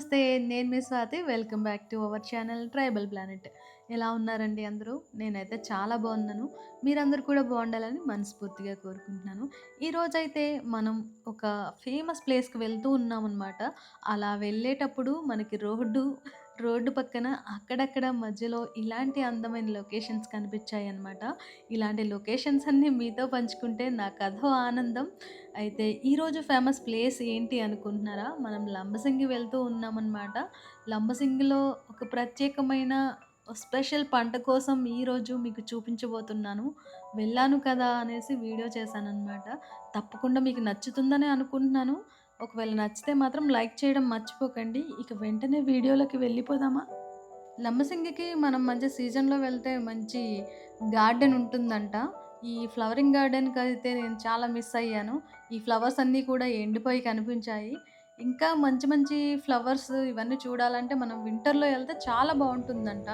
నమస్తే నేను మీ Swathi. Welcome back to our channel tribal planet. ఎలా ఉన్నారండి అందరూ? నేనైతే చాలా బాగున్నాను. మీరందరూ కూడా బాగుండాలని మనస్ఫూర్తిగా కోరుకుంటున్నాను. ఈరోజైతే మనం ఒక ఫేమస్ ప్లేస్కి వెళ్తూ ఉన్నామన్నమాట. అలా వెళ్ళేటప్పుడు మనకి రోడ్డు రోడ్డు పక్కన అక్కడక్కడ మధ్యలో ఇలాంటి అందమైన లొకేషన్స్ కనిపించాయి అనమాట ఇలాంటి లొకేషన్స్ అన్నీ మీతో పంచుకుంటే నాకు అదో ఆనందం. అయితే ఈరోజు ఫేమస్ ప్లేస్ ఏంటి అనుకుంటున్నారా? మనం లంబసింగి వెళ్తూ ఉన్నామన్నమాట. లంబసింగిలో ఒక ప్రత్యేకమైన స్పెషల్ పంట కోసం ఈరోజు మీకు చూపించబోతున్నాను. వెళ్ళాను కదా అనేసి వీడియో చేశానన్నమాట. తప్పకుండా మీకు నచ్చుతుందని అనుకుంటున్నాను. ఒకవేళ నచ్చితే మాత్రం లైక్ చేయడం మర్చిపోకండి. ఇక వెంటనే వీడియోలోకి వెళ్ళిపోదామా? లంబసింగికి మనం మంచి సీజన్లో వెళ్తే మంచి గార్డెన్ ఉంటుందంట. ఈ ఫ్లవరింగ్ గార్డెన్కి అయితే నేను చాలా మిస్ అయ్యాను. ఈ ఫ్లవర్స్ అన్నీ కూడా ఎండిపోయి కనిపించాయి. ఇంకా మంచి మంచి ఫ్లవర్స్ ఇవన్నీ చూడాలంటే మనం వింటర్లో వెళ్తే చాలా బాగుంటుందంట.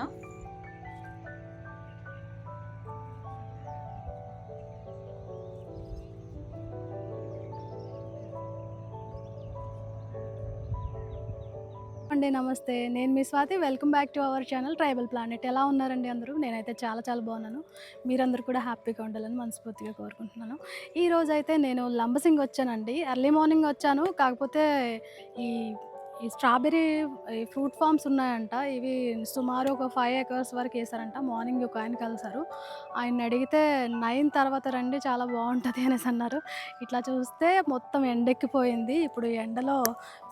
అండి నమస్తే. నేను మీ Swathi. Welcome back to our channel tribal planet. ఎలా ఉన్నారండి అందరూ? నేనైతే చాలా చాలా బాగున్నాను. మీరందరూ కూడా హ్యాపీగా ఉండాలని మనస్ఫూర్తిగా కోరుకుంటున్నాను. ఈ అయితే నేను లంబసింగ్ వచ్చానండి. ఎర్లీ మార్నింగ్ వచ్చాను. కాకపోతే ఈ ఈ స్ట్రాబెర్రీ ఈ ఫ్రూట్ ఫామ్స్ ఉన్నాయంట. ఇవి సుమారు ఒక ఫైవ్ ఏకర్స్ వరకు వేసారంట మార్నింగ్ ఒక ఆయన కలిసారు ఆయన అడిగితే నైన్ తర్వాత రండి చాలా బాగుంటుంది అనేసి అన్నారు. ఇట్లా చూస్తే మొత్తం ఎండెక్కిపోయింది. ఇప్పుడు ఈ ఎండలో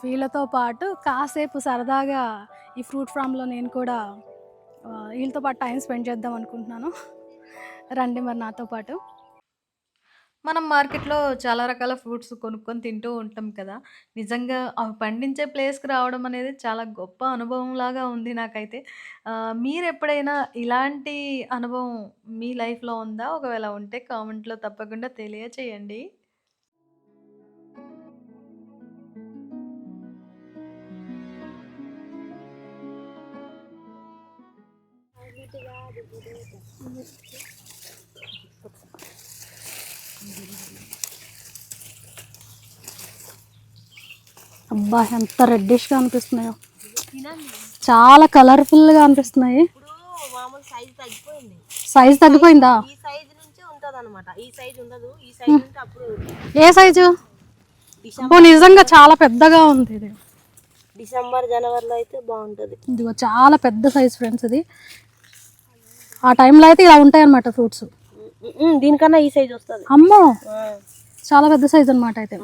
వీళ్ళతో పాటు కాసేపు సరదాగా ఈ ఫ్రూట్ ఫామ్లో నేను కూడా వీళ్ళతో పాటు టైం స్పెండ్ చేద్దాం అనుకుంటున్నాను. రండి మరి నాతో పాటు. మనం మార్కెట్లో చాలా రకాల ఫ్రూట్స్ కొనుక్కొని తింటూ ఉంటాం కదా! నిజంగా అవి పండించే ప్లేస్కి రావడం అనేది చాలా గొప్ప అనుభవం లాగా ఉంది నాకైతే. మీరు ఎప్పుడైనా ఇలాంటి అనుభవం మీ లైఫ్లో ఉందా? ఒకవేళ ఉంటే కామెంట్లో తప్పకుండా తెలియచేయండి. అబ్బా ఎంత రెడ్డిష్గా అనిపిస్తున్నాయో. చాలా కలర్ఫుల్గా అనిపిస్తున్నాయి. ఇప్పుడు మామూలు సైజ్ తగ్గిపోయింది. ఏ సైజు నిజంగా చాలా పెద్దగా ఉంది ఇది. డిసెంబర్ జనవరిలో అయితే బాగుంటది. ఇదిగో చాలా పెద్ద సైజ్ ఫ్రెండ్స్ ఇది. ఆ టైంలో అయితే ఇలా ఉంటాయి అన్నమాట ఫ్రూట్స్ దీనికన్నా ఈ సైజ్ వస్తుంది. అమ్మో! చాలా పెద్ద సైజ్ అన్నమాట అయితే.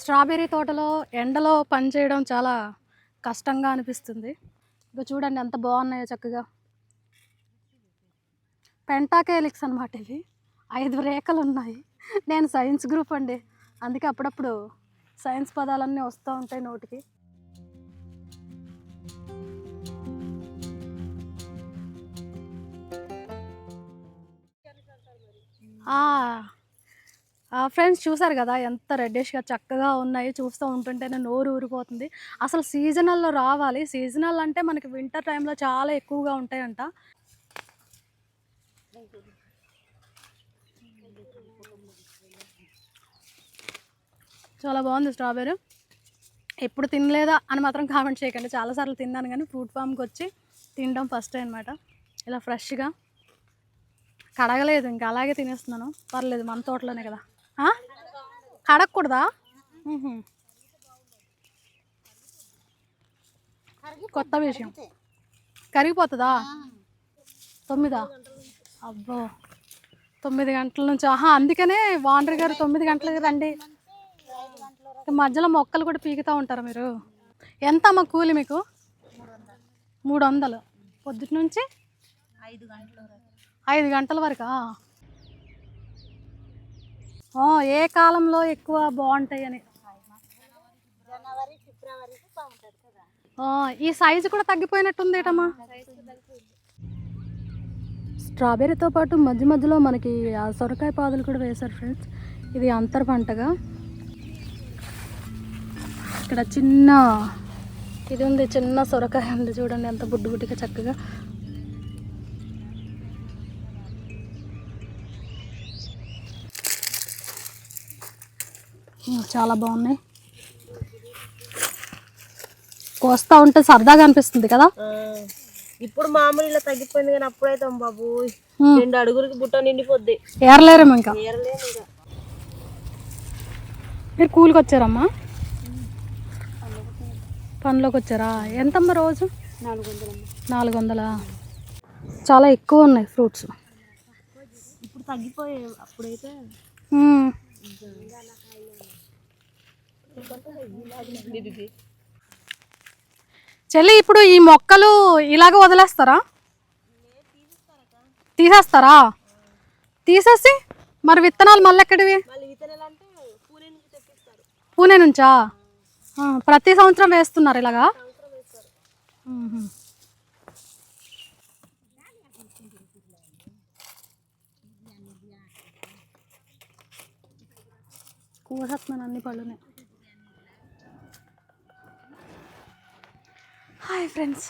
స్ట్రాబెర్రీ తోటలో ఎండలో పని చేయడం చాలా కష్టంగా అనిపిస్తుంది. ఇక చూడండి ఎంత బాగున్నాయో చక్కగా. పెంటాకేలిక్స్ అనమాట ఇవి. ఐదు రేఖలు ఉన్నాయి నేను సైన్స్ గ్రూప్ అండి. అందుకే అప్పుడప్పుడు సైన్స్ పదాలన్నీ వస్తూ ఉంటాయి నోటికి. ఫ్రెండ్స్ చూసారు కదా ఎంత రెడ్డిష్గా చక్కగా ఉన్నాయి చూస్తూ ఉంటుంటేనే నోరు ఊరిపోతుంది. అసలు సీజనల్లో రావాలి. సీజనల్ అంటే మనకి వింటర్ టైంలో చాలా ఎక్కువగా ఉంటాయంట. చాలా బాగుంది స్ట్రాబెర్రీ. ఎప్పుడు తినలేదా అని మాత్రం కామెంట్ చేయకండి. చాలాసార్లు తిన్నాను కానీ ఫ్రూట్ ఫామ్కి వచ్చి తినడం ఫస్ట్ అనమాట ఇలా ఫ్రెష్గా కడగలేదు ఇంకా అలాగే తినేస్తున్నాను. పర్లేదు మన తోటలోనే కదా. కడగకూడదా? కొత్త విషయం. కరిగిపోతుందా? తొమ్మిదా? అబ్బో. తొమ్మిది గంటల నుంచి ఆహా అందుకనే వాండర్ గారు తొమ్మిది గంటలకి రండి. మధ్యలో మొక్కలు కూడా పీకుతూ ఉంటారు మీరు? ఎంత అమ్మ కూలి మీకు? మూడు వందలు పొద్దుటి నుంచి ఐదు గంటలు ఐదు గంటల వరకా? ఆ, ఏ కాలంలో ఎక్కువ బాగుంటాయి అని జనవరి ఫిబ్రవరికి బాగుంటది కదా. ఆ, ఈ సైజు కూడా తగ్గిపోయినట్టుంది ఏటమ్మా? స్ట్రాబెర్రీతో పాటు మధ్య మధ్యలో మనకి ఆ సొరకాయ పాదులు కూడా వేశారు ఫ్రెండ్స్. ఇది అంతర్ పంటగా. ఇక్కడ చిన్న ఇది ఉంది చిన్న సొరకాయ ఉంది చూడండి ఎంత బుడ్డు బుడ్డిగా చక్కగా. చాలా బాగున్నాయి. కోస్తా ఉంటే సరదాగా అనిపిస్తుంది కదా? ఇప్పుడు మామూలు ఇలా తగ్గిపోయింది కానీ అప్పుడైతే బాబు. రెండు అడుగులకి బుట్ట నిండిపోద్ది. ఏరలేరేమో ఇంకా. ఏరలేము ఇక. మీరు కూలికి వచ్చారమ్మా? పనిలోకి వచ్చారా ఎంతమ్మా రోజు? నాలుగు వందలు చాలా ఎక్కువ ఉన్నాయి ఫ్రూట్స్. ఇప్పుడు తగ్గిపోయాయి అప్పుడైతే చెల్లి ఇప్పుడు ఈ మొక్కలు ఇలాగ వదిలేస్తారా? తీసేస్తారా? తీసేసి మరి విత్తనాలు మళ్ళీ ఎక్కడివి పూణే నుంచి? ప్రతి సంవత్సరం వేస్తున్నారు ఇలాగా? కూసేస్తున్నాను అన్ని పళ్ళునే. Hi friends.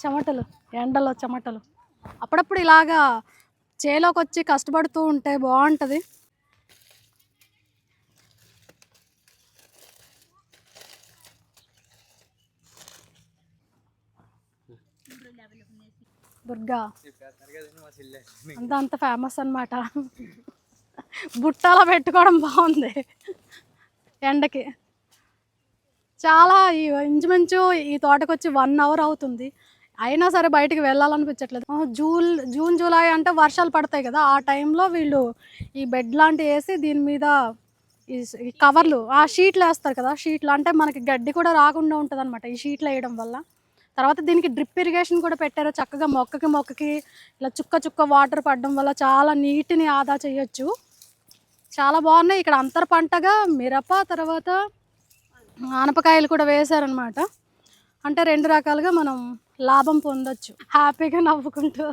చెమటలు ఎండలో చెమటలు. అప్పుడప్పుడు ఇలాగా చేలోకి వచ్చి కష్టపడుతూ ఉంటే బాగుంటుంది. దుర్గా. అంత అంత ఫేమస్ అన్నమాట. బుట్టాలో పెట్టుకోవడం బాగుంది. ఎండకి. చాలా ఈ ఇంచుమించు ఈ తోటకు వచ్చి వన్ అవర్ అవుతుంది. అయినా సరే బయటికి వెళ్ళాలనిపించట్లేదు. ఆ, జూన్ జూన్ జూలై అంటే వర్షాలు పడతాయి కదా. ఆ టైంలో వీళ్ళు ఈ బెడ్ లాంటివి వేసి దీని మీద ఈ కవర్లు ఆ షీట్లు వేస్తారు కదా. షీట్లు అంటే మనకి గడ్డి కూడా రాకుండా ఉంటుంది అనమాట ఈ షీట్లు వేయడం వల్ల. తర్వాత దీనికి డ్రిప్ ఇరిగేషన్ కూడా పెట్టారు. చక్కగా మొక్కకి మొక్కకి ఇలా చుక్క చుక్క వాటర్ పడడం వల్ల చాలా నీటిని ఆదా చేయొచ్చు. చాలా బాగున్నాయి. ఇక్కడ అంతర పంటగా మిరప తర్వాత ఆనపకాయలు కూడా వేశారనమాట అంటే రెండు రకాలుగా మనం లాభం పొందొచ్చు. హ్యాపీగా నవ్వుకుంటూ.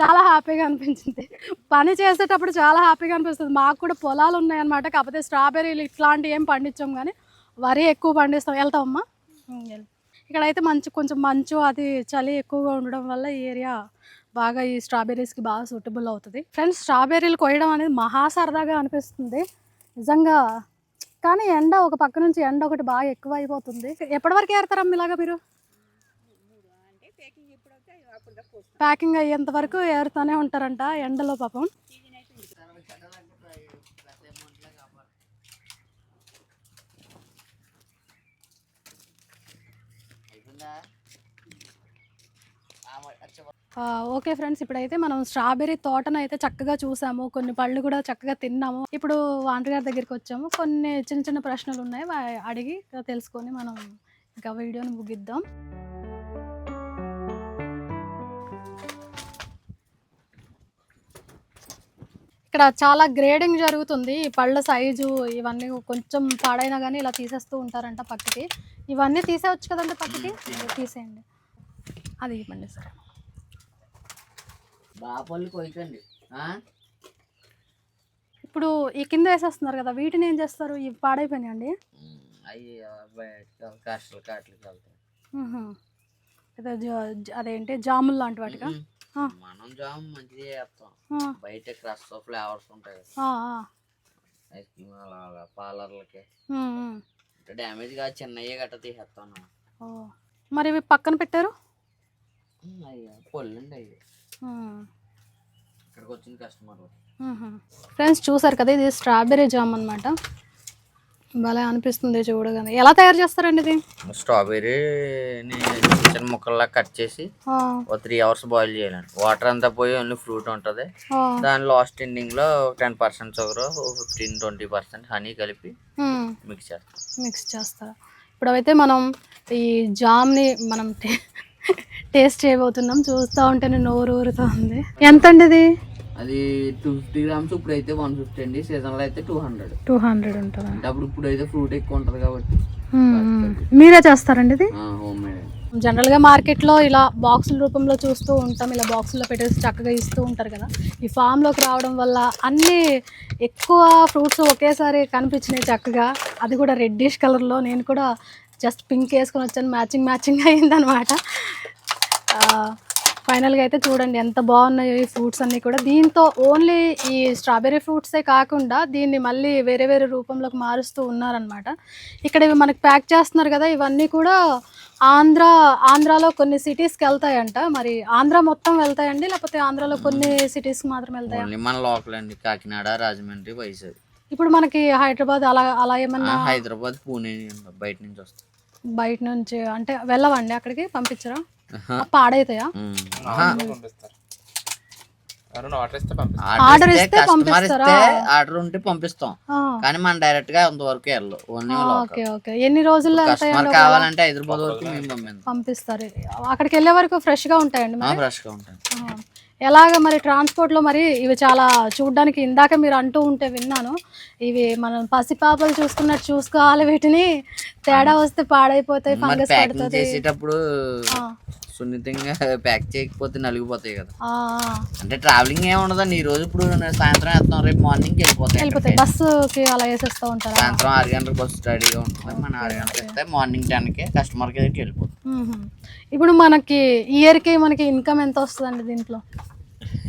చాలా హ్యాపీగా అనిపించింది. పని చేసేటప్పుడు చాలా హ్యాపీగా అనిపిస్తుంది. మాకు కూడా పొలాలు ఉన్నాయన్నమాట. కాకపోతే స్ట్రాబెర్రీలు ఇట్లాంటివి ఏం పండించాం కానీ వరి ఎక్కువ పండిస్తాం. వెళ్తామమ్మా ఉమ్, ఇక్కడైతే మంచి కొంచెం మంచు అది చలి ఎక్కువగా ఉండడం వల్ల ఈ ఏరియా బాగా ఈ స్ట్రాబెర్రీస్కి బాగా సూటబుల్ అవుతుంది. ఫ్రెండ్స్ స్ట్రాబెర్రీలు కొయ్యడం అనేది మహా సరదాగా అనిపిస్తుంది. నిజంగా కానీ ఎండ ఒక పక్క నుంచి ఎండ ఒకటి బాగా ఎక్కువ అయిపోతుంది. ఎప్పటి వరకు ఏరుతారమ్మ ఇలాగా మీరు? ప్యాకింగ్ అయ్యేంత వరకు ఏరుతూనే ఉంటారంట ఎండలో పాపం ఆ, ఓకే ఫ్రెండ్స్ ఇప్పుడైతే మనం స్ట్రాబెర్రీ తోటను అయితే చక్కగా చూసాము. కొన్ని పళ్ళు కూడా చక్కగా తిన్నాము. ఇప్పుడు వాంటి గారి దగ్గరికి వచ్చాము. కొన్ని చిన్న చిన్న ప్రశ్నలు ఉన్నాయి. అడిగి తెలుసుకొని మనం ఇంకా వీడియోని ముగిద్దాం. ఇక్కడ చాలా గ్రేడింగ్ జరుగుతుంది. ఈ పళ్ళ సైజు ఇవన్నీ కొంచెం పాడైనా కానీ ఇలా తీసేస్తూ ఉంటారంట పక్కకి. ఇవన్నీ తీసేవచ్చు కదండి పక్కకి? తీసేయండి. అది ఇవ్వండి సార్. బాపల్లి కొయ్యకండి? ఇప్పుడు ఈ కింద వేసేస్తున్నారు కదా వీటిని ఏం చేస్తారు? ఇవి పాడైపోయినాయండి బయటకి కష్టలు కాట్లకి వెళ్తాయి అదేంటి జాములు లాంటి వాటిగా. మనం జామ్ మంచిగా చేస్తాం. బయట క్రష్ ఫ్లేవర్స్ ఉంటాయి. ఐస్ క్రీమ్ అలా పార్లర్లకి. డ్యామేజ్గా చిన్నయ్యే గట్ట తీసేస్తాను. మరి ఇవి పక్కన పెట్టారు? అయ్యా పొల్లండి అయ్యి. ఇక్కడికి వచ్చిన కస్టమర్ ఫ్రెండ్స్ చూసారు కదా ఇది స్ట్రాబెర్రీ జామ్ అన్నమాట. భలే అనిపిస్తుంది చూడగానే. ఎలా తయారు చేస్తారండి ఇది? స్ట్రాబెర్రీ చిన్న ముక్కల్లా కట్ చేసి ఒక త్రీ అవర్స్ బాయిల్ చేయాలండి. వాటర్ అంతా పోయి ఓన్లీ ఫ్రూట్ ఉంటుంది. దాని లాస్ట్ ఎండింగ్లో ten percent sugar fifteen twenty percent honey కలిపి. మిక్స్ చేస్తాం. మిక్స్ చేస్తారు ఇప్పుడు అయితే మనం ఈ జామ్ని మనం టేస్ట్ చేయబోతున్నాం. చూస్తూ ఉంటేనే నోరు ఊరుతుంది. ఎంత అండి ఇది అది టూ ఫిఫ్టీ గ్రామ్స్ ఇప్పుడు అయితే వన్ ఫిఫ్టీ అండి. సీజన్లో అయితే టూ హండ్రెడ్ టూ హండ్రెడ్ ఉంటుందా? అంటే అప్పుడు ఇప్పుడు అయితే ఫ్రూట్ ఎక్కువ ఉంటుంది కాబట్టి. మీరే చేస్తారండి ఇది? హోమ్ మేడ్ జనరల్గా మార్కెట్లో ఇలా బాక్సుల రూపంలో చూస్తూ ఉంటాం. ఇలా బాక్సుల్లో పెట్టేసి చక్కగా ఇస్తూ ఉంటారు కదా. ఈ ఫామ్లోకి రావడం వల్ల అన్ని ఎక్కువ ఫ్రూట్స్ ఒకేసారి కనిపించినాయి చక్కగా. అది కూడా రెడ్డిష్ కలర్లో నేను కూడా జస్ట్ పింక్ వేసుకొని వచ్చాను మ్యాచింగ్ మ్యాచింగ్ అయిందనమాట. ఫైనల్గా అయితే చూడండి ఎంత బాగున్నాయో ఈ ఫ్రూట్స్ అన్నీ కూడా. దీంతో ఓన్లీ ఈ స్ట్రాబెర్రీ ఫ్రూట్సే కాకుండా దీన్ని మళ్ళీ వేరే వేరే రూపంలోకి మారుస్తూ ఉన్నారనమాట. ఇక్కడ ఇవి మనకి ప్యాక్ చేస్తున్నారు కదా ఇవన్నీ కూడా ఆంధ్ర ఆంధ్రాలో కొన్ని సిటీస్కి వెళ్తాయంట. మరి ఆంధ్ర మొత్తం వెళ్తాయండి లేకపోతే ఆంధ్రాలో కొన్ని సిటీస్కి మాత్రం వెళ్తాయా? ఓన్లీ మన లోకల్ అండి కాకినాడ రాజమండ్రి వైజాగ్ ఇప్పుడు మనకి హైదరాబాద్ అలా అలా ఏమన్నా హైదరాబాద్ పూణే బయట నుంచి వస్తాం బయట నుంచి అంటే వెళ్ళవండి అక్కడికి పంపించరా. పాడైతాయా? ఆర్డర్ ఇస్తే పంపిస్తారు? ఆర్డర్ ఉంటే పంపిస్తాం. కానీ మన డైరెక్ట్గా అంతవరకు వెళ్ళవు ఓకే ఓకే. ఎన్ని రోజుల్లో కస్టమర్? కావాలంటే హైదరాబాద్ వరకు మేము పంపిస్తాం. పంపిస్తారు. అక్కడికి వెళ్ళే వరకు ఫ్రెష్గా ఉంటాయండి మరి? ఫ్రెష్గా ఉంటాయి. ఎలాగ మరి ట్రాన్స్పోర్ట్లో మరి ఇవి చాలా చూడడానికి ఇందాక మీరు అంటూ ఉంటే విన్నాను. ఇవి మనం పసిపాపలు చూసుకున్నట్టు చూసుకోవాలి వీటిని. తేడా వస్తే పాడైపోతాయి ఫంగస్ పడుతుంది. చేసేటప్పుడు సున్నితంగా ప్యాక్ చేయకపోతే నలిగిపోతాయి కదా. అంటే ట్రావెలింగ్ ఏమి ఉండదండి ఈ రోజు ఇప్పుడు సాయంత్రం వేస్తాం రేపు మార్నింగ్ వెళ్ళిపోతాయి. బస్సుకి అలా వేసేస్తూ ఉంటారా? సాయంత్రం ఆరు గంటలకు బస్సు స్టడీగా ఉంటుంది. మన ఆరు గంటలకు ఇస్తే మార్నింగ్ టెన్కి కస్టమర్కి దగ్గరికి వెళ్ళిపోతుంది మ్మ్. ఇప్పుడు మనకి ఇయర్కి మనకి ఇన్కమ్ ఎంత వస్తుందండి దీంట్లో?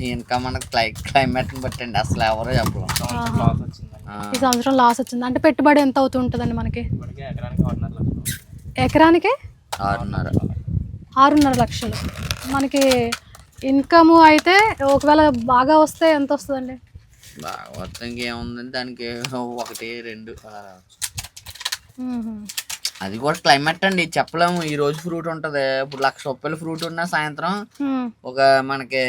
ఇంకా మనకి క్లై క్లైమేట్ని బట్టి అండి. అసలు ఎవరో చెప్పలేం. లాస్ వచ్చిందండి. ఆ, ఈ సంవత్సరం లాస్ వచ్చింది. అంటే పెట్టుబడి ఎంత అవుతుంటుందండి మనకి? ఎకరానికి? ఆరున్నర. ఆరున్నర లక్షలు. మనకి ఇన్కమ్ అయితే ఒకవేళ బాగా వస్తే ఎంత వస్తుందండి? బాగా దానికి ఒకటి రెండు. అది కూడా క్లైమేట్ అండి. చెప్పలేము. ఈ రోజు ఫ్రూట్ ఉంటది. ఇప్పుడు లక్ష రూపాయల ఫ్రూట్ ఉన్నా సాయంత్రం. ఒక మనకి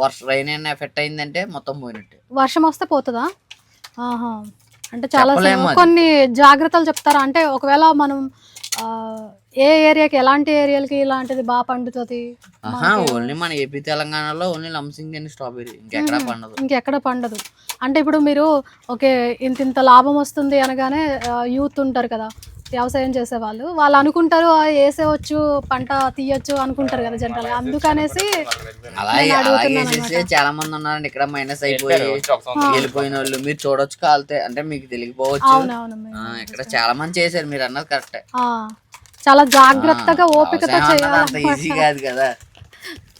వర్ష రైన్ అయినా ఎఫెక్ట్ అయిందంటే మొత్తం పోయినట్టు. వర్షం వస్తే పోతుందా? అంటే చాలా. కొన్ని జాగ్రత్తలు చెప్తారా? అంటే ఒకవేళ మనం ఏ ఏరియాకి ఎలాంటి ఏరియాలకి ఇలాంటిది బాగా పండుతుంది? ఓన్లీ మన ఏపీ తెలంగాణలో ఓన్లీ లంసింగ్ అండ్ స్ట్రాబెరీ ఇంకెక్కడా పండదు. ఇంకెక్కడ పండదు. అంటే ఇప్పుడు మీరు ఓకే ఇంత ఇంత లాభం వస్తుంది అనగానే యూత్ ఉంటారు కదా వ్యవసాయం చేసేవాళ్ళు. వాళ్ళు అనుకుంటారు "ఆ, వేసేవచ్చు పంట తీయొచ్చు అనుకుంటారు కదా జనరల్గా. అందుకనేసి అలా నేను అలా అడుగుతున్నాను వేసేసి చాలా మంది ఉన్నారండి. ఇక్కడ మైనస్ అయిపోయి వెళ్ళిపోయిన వాళ్ళు మీరు చూడొచ్చు కాలితే అంటే మీకు తెలియకపోవచ్చు. అవునవును ఆ, ఇక్కడ చాలా మంది చేశారు. మీరు అన్నది కరెక్టే. ఆ, చాలా జాగ్రత్తగా ఓపికతో అంత ఈజీ చేయాలి కాదు కదా.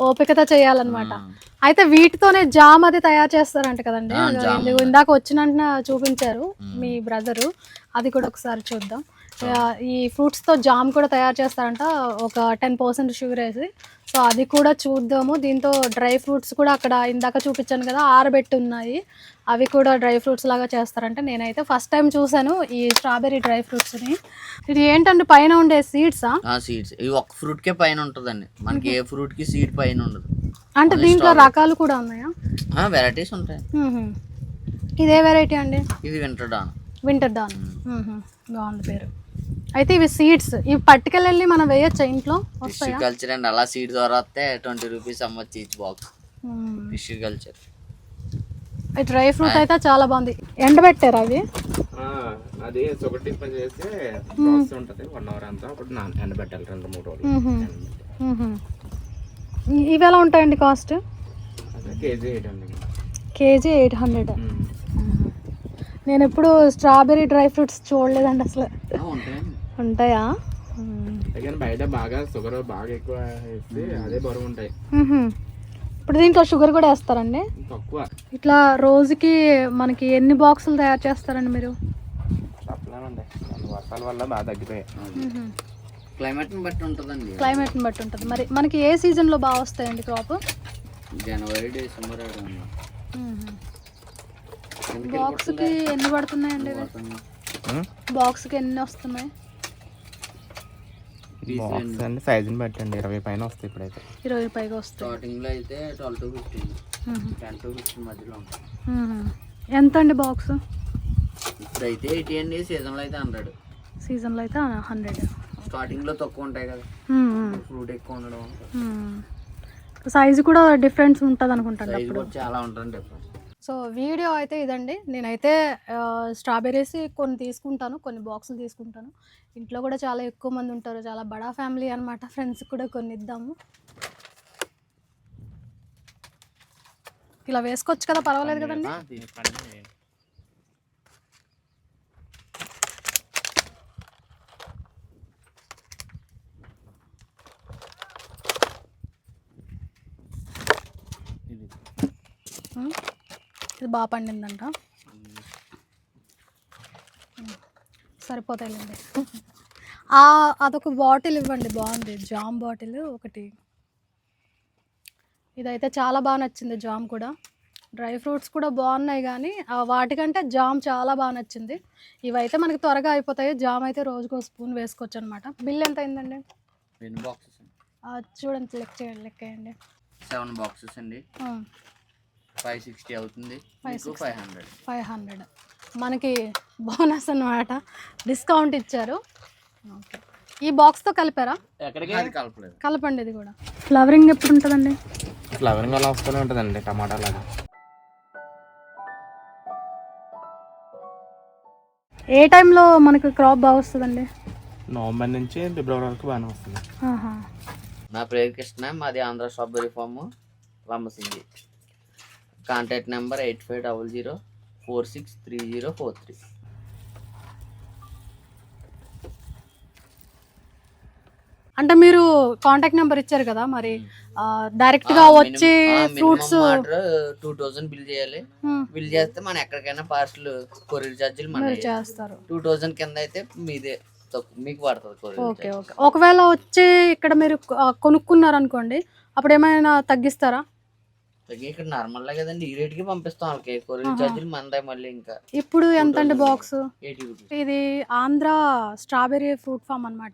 ఓపికతో చేయాలన్నమాట. అయితే వీటితోనే జామ్ అది తయారు చేస్తారంట కదండి. ఆ, జామ్. ఇందాక వచ్చిన చూపించారు మీ బ్రదరు. అది కూడా ఒకసారి చూద్దాం. ఈ ఫ్రూట్స్తో జామ్ కూడా తయారు చేస్తారంట. ఒక టెన్ పర్సెంట్ షుగర్ వేసి. సో అది కూడా చూద్దాము. దీంతో డ్రై ఫ్రూట్స్ కూడా అక్కడ ఇందాక చూపించాను కదా ఆరబెట్టి ఉన్నాయి అవి కూడా డ్రై ఫ్రూట్స్ లాగా చేస్తారంట. నేనైతే ఫస్ట్ టైం చూసాను ఈ స్ట్రాబెర్రీ డ్రై ఫ్రూట్స్ని. ఇది ఏంటంటే పైన ఉండే సీడ్సా? సీడ్స్. ఈ ఒక్క ఫ్రూట్ కే పైన ఉంటుందండి. మనకి ఏ ఫ్రూట్కి సీడ్ పైన ఉండదు. అంటే దీంట్లో రకాలు కూడా ఉన్నాయా? వెరైటీస్ ఉంటాయి. ఇదే వెరైటీ అండి? ఇది వింటర్ వింటర్ డాన్. బాగుంది పేరు. అయితే ఇవి సీడ్స్ ఇవి పట్టుకెళ్ళి మనం వేయచ్చా ఇంట్లో? వస్తాయా? కల్చర్ అండి అలా సీడ్ ద్వారా వస్తే twenty rupees అమ్మచ్చు each box. Fish culture dry fruit అయితే చాలా బాగుంది. ఎండబెట్టారు అవి? ఆ, అది ఒకటి పని చేస్తే ప్రాసెస్ ఉంటుంది. వన్ అవర్ అంతా నాన్ ఎండబెట్టాలి రెండు మూడు రోజులు. మ్మ్హ. ఇ- ఇవి ఎలా ఉంటాయండి కాస్ట్ అదే కేజీ ఎయిట్ అండి కేజీ ఎయిట్ హండ్రెడ్ నేను ఎప్పుడు స్ట్రాబెర్రీ డ్రై ఫ్రూట్స్ చూడలేదండి అసలు. ఉంటాయండి? ఉంటాయా? బయట బాగా షుగర్ బాగా ఎక్కువ అదే బరువు ఉంటాయి. ఇప్పుడు దీంట్లో షుగర్ కూడా వేస్తారండి? తక్కువ. ఇట్లా రోజుకి మనకి ఎన్ని బాక్సులు తయారు చేస్తారండి మీరు? వర్షాల వల్ల బాగా తగ్గిపోయాయి. క్లైమేట్ని బట్టి ఉంటుందండి. క్లైమేట్ని బట్టి ఉంటుంది. మరి మనకి ఏ సీజన్లో బాగా వస్తాయండి క్రాప్ జనవరి డిసెంబర్ బాక్స్కి ఎన్ని పడుతున్నాయండి బాక్స్కి ఎన్ని వస్తున్నాయి? బాక్స్ అండి సైజుని బట్టి అండి ఇరవై పైన వస్తాయి ఇప్పుడైతే. ఇరవై పైగా వస్తాయి. స్టార్టింగ్లో అయితే twelve to fifteen. Ten to fifteen మధ్యలో ఉంటుంది మ్మ్. ఎంత అండి బాక్స్? ఇప్పుడైతే ఎయిటీ అండి సీజన్లో అయితే హండ్రెడ్ సీజన్లో అయితే హండ్రెడ్ స్టార్టింగ్లో తక్కువ ఉంటాయి కదా. ఫ్రూట్ ఎక్కువ ఉండడం. సైజు కూడా డిఫరెన్స్ ఉంటుంది అనుకుంటాను చాలా ఉంటుంది డిఫరెన్స్ సో వీడియో అయితే ఇదండి. నేనైతే స్ట్రాబెర్రీస్ కొన్ని తీసుకుంటాను కొన్ని బాక్సులు తీసుకుంటాను. ఇంట్లో కూడా చాలా ఎక్కువ మంది ఉంటారు. చాలా బడా ఫ్యామిలీ అనమాట ఫ్రెండ్స్కి కూడా కొన్ని ఇద్దాము ఇలా వేసుకోవచ్చు కదా పర్వాలేదు కదండి? ఇది బాగా పండిందంట. సరిపోతాయిలేండి. అదొక బాటిల్ ఇవ్వండి బాగుంది. జామ్ బాటిల్ ఒకటి. ఇదైతే చాలా బాగా నచ్చింది జామ్ కూడా. డ్రై ఫ్రూట్స్ కూడా బాగున్నాయి కానీ వాటికంటే జామ్ చాలా బాగా నచ్చింది. ఇవైతే మనకి త్వరగా అయిపోతాయి. జామ్ అయితే రోజుకో స్పూన్ వేసుకోవచ్చు అనమాట బిల్ ఎంత అయిందండి? చూడండి లెక్క చేయండి లెక్క సెవెన్ బాక్సెస్ అండి. ఫైవ్ సిక్స్టీ అవుతుంది. Five hundred. Five hundred. మనకి బోనస్ అన్నమాట. డిస్కౌంట్ ఇచ్చారు. ఓకే. ఈ బాక్స్తో కలిపారా? కలపలేదు. కలపండి ఇది కూడా. ఫ్లవరింగ్ ఎప్పుడు ఉంటుందండి ఫ్లవరింగ్ అలా వస్తూనే ఉంటుందండి టమాటా లాగా. ఏ టైంలో మనకి క్రాప్ బాగా వస్తుందండి? నవంబర్ నుంచి ఫిబ్రవరి వరకు బాగానే వస్తుంది. నా పేరు కృష్ణ మాది Andhra strawberry farm Lambasingi contact number eight five double zero four six three zero four three. అంటే మీరు కాంటాక్ట్ నెంబర్ ఇచ్చారు కదా మరి డైరెక్ట్గా వచ్చి ఫ్రూట్స్ టూ థౌజండ్ బిల్ చేయాలి. బిల్ చేస్తే మనం ఎక్కడికైనా పార్సల్ కొరియర్ ఛార్జీలు మన చేస్తారు. టూ థౌజండ్ కింద అయితే మీదే మీకు పడుతుంది ఓకే ఓకే. ఒకవేళ వచ్చి ఇక్కడ మీరు కొనుక్కున్నారు అనుకోండి అప్పుడు ఏమైనా తగ్గిస్తారా? ఇక్కడ నార్మల్ కదండి. ఈ రేట్కి పంపిస్తాం వాళ్ళకి. కొరియర్ ఛార్జీలు మనదే మళ్ళీ ఇంకా. ఇప్పుడు ఎంత అండి బాక్స్ ఎయిటీ రూపీస్ ఇది ఆంధ్ర స్ట్రాబెర్రీ ఫ్రూట్ ఫామ్ అనమాట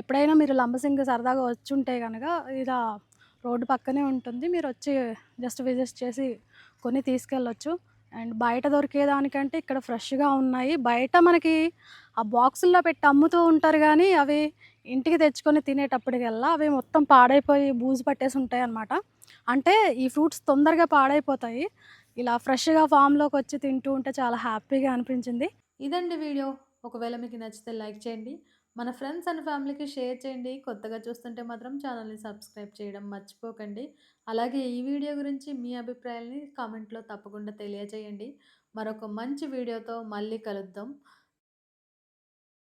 ఎప్పుడైనా మీరు లంబసింగ్ సరదాగా వచ్చి ఉంటే కనుక ఇలా రోడ్డు పక్కనే ఉంటుంది. మీరు వచ్చి జస్ట్ విజిట్ చేసి కొని తీసుకెళ్ళొచ్చు. అండ్ బయట దొరికేదానికంటే ఇక్కడ ఫ్రెష్గా ఉన్నాయి. బయట మనకి ఆ బాక్సుల్లో పెట్టి అమ్ముతూ ఉంటారు కానీ అవి ఇంటికి తెచ్చుకొని తినేటప్పటికల్లా అవి మొత్తం పాడైపోయి బూజు పట్టేసి ఉంటాయి అన్నమాట అంటే ఈ ఫ్రూట్స్ తొందరగా పాడైపోతాయి. ఇలా ఫ్రెష్గా ఫామ్లోకి వచ్చి తింటూ ఉంటే చాలా హ్యాపీగా అనిపించింది. ఇదండి వీడియో. ఒకవేళ మీకు నచ్చితే లైక్ చేయండి. మన ఫ్రెండ్స్ అండ్ ఫ్యామిలీకి షేర్ చేయండి. కొత్తగా చూస్తుంటే మాత్రం ఛానల్ని సబ్స్క్రైబ్ చేయడం మర్చిపోకండి. అలాగే ఈ వీడియో గురించి మీ అభిప్రాయాల్ని కామెంట్లో తప్పకుండా తెలియజేయండి మరొక మంచి వీడియోతో మళ్ళీ కలుద్దాం.